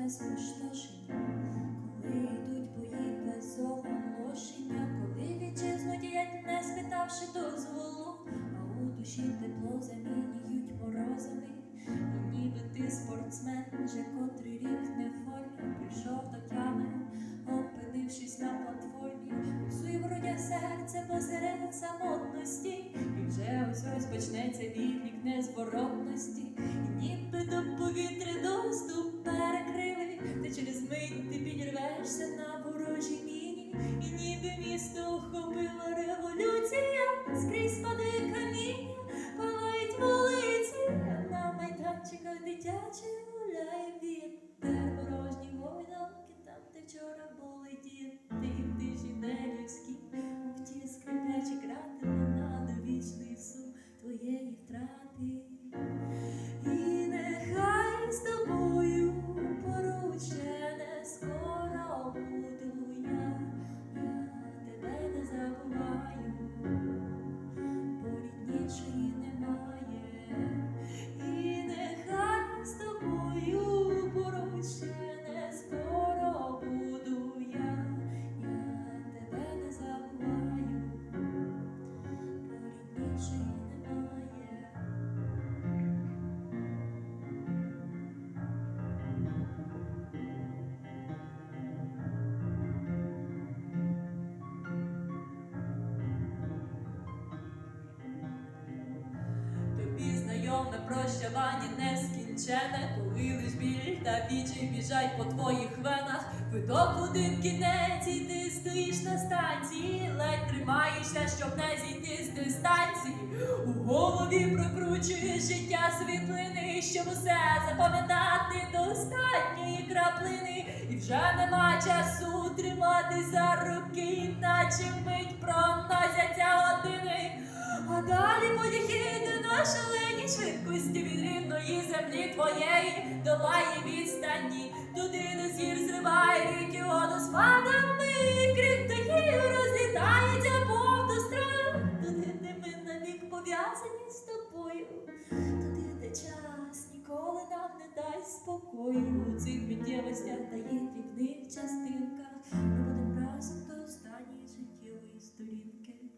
життя спустошення, коли йдуть бої без оголошення, коли вітчизну діять, не спитавши дозволу, а у душі тепло замінюють морозами. І ніби ти спортсмен, вже котрий рік не в формі, прийшов до тями, опинившись на платформі, пульсує в грудях серце посеред самотності, і вже ось ось почнеться відлік незворотності, підірвешся на ворожій міні, і ніби місто охопила Jesus. Прощавання нескінчене, коли лиш біль та вічі біжать по твоїх венах. Квиток один кінець, і ти стоїш на станції, ледь тримаєшся, щоб не зійти з дистанції. У голові прокручуєш життя світлини, щоб усе запам'ятати до останньої краплини. І вже нема часу тримати за руки, наче мить проносяться години. Твоєї долає відстані, туди де зір зриває ріки водоспадами, крик птахів розлітається по автострадам, туди, де ми навік пов'язані з тобою, туди, де час ніколи нам не дасть спокою. У цих миттєвостях дає дрібних частинках, ми будемо разом до останньої життєвої сторінки.